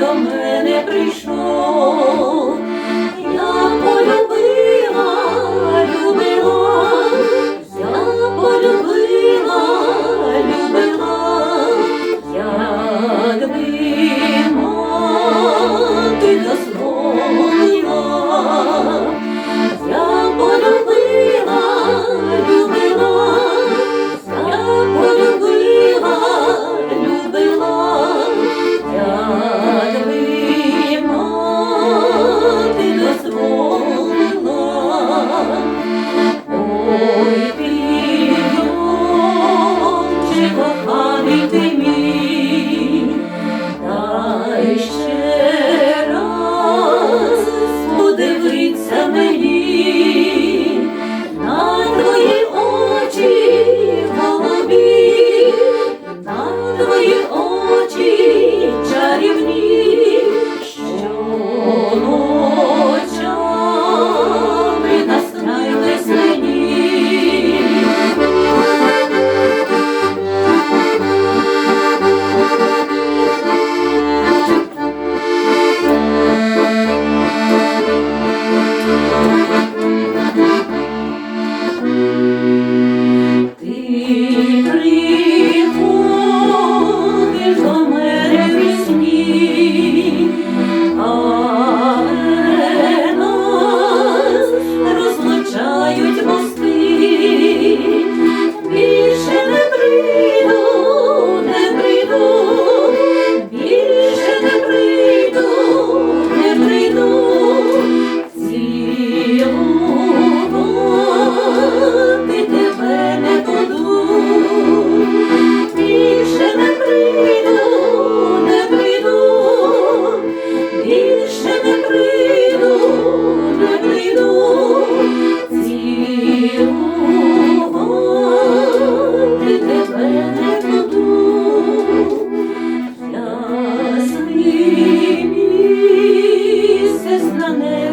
до мене прийшов, я полюбила, любила, я полюбила, любила, як би. Amen.